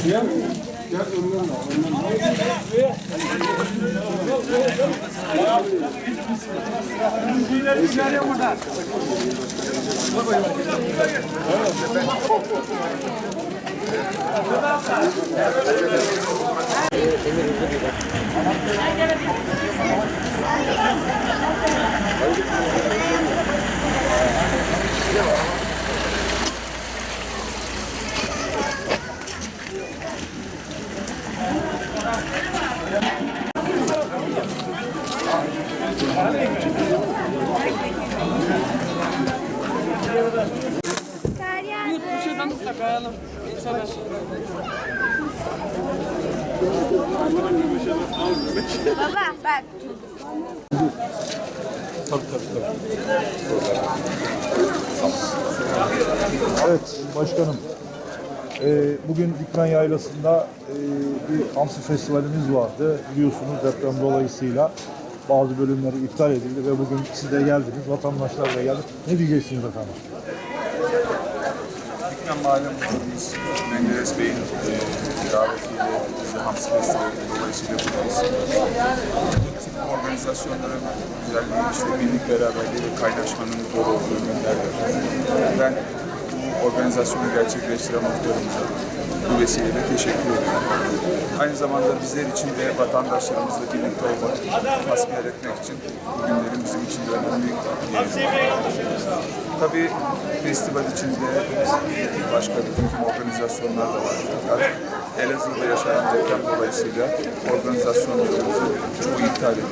Kar Baba bak. Evet başkanım. Ee, bugün Dikmen Yaylası'nda e, bir hamsi festivalimiz vardı. Biliyorsunuz deprem dolayısıyla bazı bölümleri iptal edildi ve bugün siz de geldiniz, vatandaşlar da geldi. Ne diyeceksiniz efendim? Mahalle Muhtarımız Menderes Bey'in e, davetiyle bizi Hamsi dolayısıyla buradayız. Tüm organizasyonların güzelliği, işte birlik beraberliği ve kaynaşmanın bol olduğu günlerdir. Ben bu organizasyonu gerçekleştiren muhtarımıza bu vesileyle teşekkür ediyorum. Aynı zamanda bizler için ve vatandaşlarımızla birlikte olmak, hasbihal etmek için bu günlerin bizim için de önemli yeri. Tabii festival içinde başka bir takım organizasyonlar da var. Fakat Elazığ'da yaşanan deprem dolayısıyla organizasyonlarımızın çoğu iptal edildi.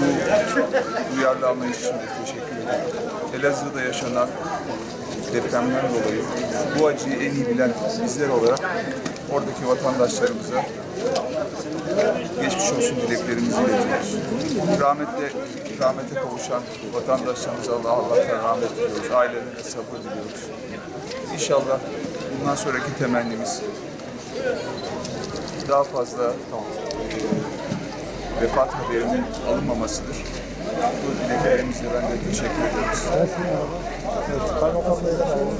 Bu duyarlı anlayış için de teşekkür ederim. Elazığ'da yaşanan depremden dolayı bu acıyı en iyi bilen bizler olarak oradaki vatandaşlarımıza geçmiş olsun dileklerimizi iletiyoruz. Rahmetle, rahmete kavuşan vatandaşlarımıza Allah Allah'tan rahmet diliyoruz. Ailelerine sabır diliyoruz. İnşallah bundan sonraki temennimiz daha fazla vefat haberinin alınmamasıdır. Bu dileklerimizle ben de teşekkür Bey'den alalım.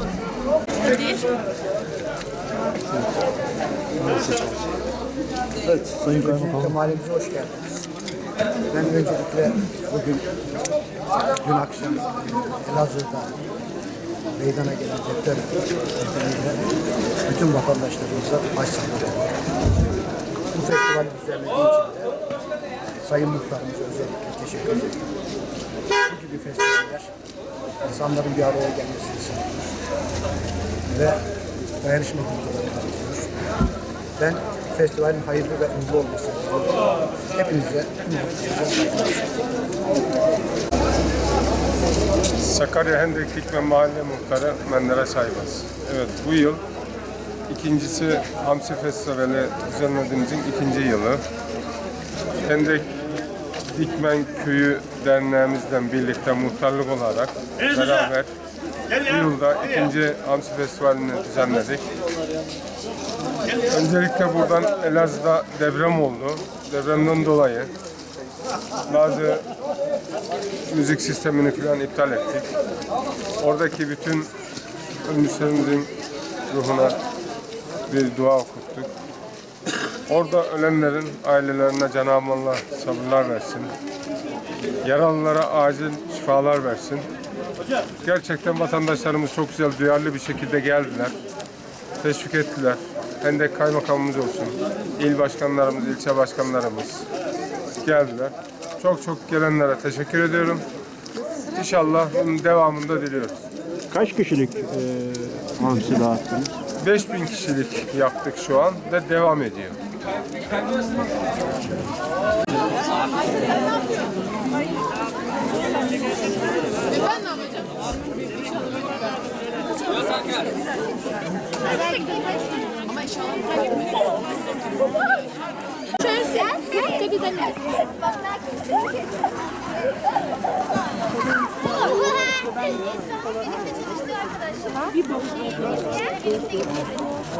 Evet, Sayın Kaymakamım. Mahallemize hoş geldiniz. Ben öncelikle bugün dün akşam Elazığ'da meydana gelen deprem nedeniyle bütün vatandaşlarımıza başsağlığı Bu festivali düzenlediği için de Sayın Muhtarımıza özellikle teşekkür ederim. Bu gibi festivaller insanların bir araya gelmesini sağlıyor ve dayanışma artırıyor. Ben festivalin hayırlı ve olmasını diliyorum. Hepinize, Sakarya Hendek Dikmen Mahalle Muhtarı Menderes Ayvaz. Evet bu yıl ikincisi Hamsi Festivali düzenlediğimizin ikinci yılı. Hendek Dikmen Köyü Derneğimizle birlikte muhtarlık olarak beraber bu yılda ikinci Hamsi Festivali'ni düzenledik. Öncelikle buradan Elazığ'da deprem oldu. Depremden dolayı bazı müzik sistemini falan iptal ettik. Oradaki bütün ölmüşlerimizin ruhuna bir dua okuttuk. Orada ölenlerin ailelerine Cenab-ı Allah sabırlar versin. Yaralılara acil şifalar versin. Gerçekten vatandaşlarımız çok güzel, duyarlı bir şekilde geldiler. Teşvik ettiler. Hendek kaymakamımız olsun, il başkanlarımız, ilçe başkanlarımız geldiler. Çok çok gelenlere teşekkür ediyorum. İnşallah bunun devamında diliyoruz. Kaç kişilik e, hamsi dağıttınız? 5000 kişilik yaptık şu an ve devam ediyor. Şöyle çok güzel. Bir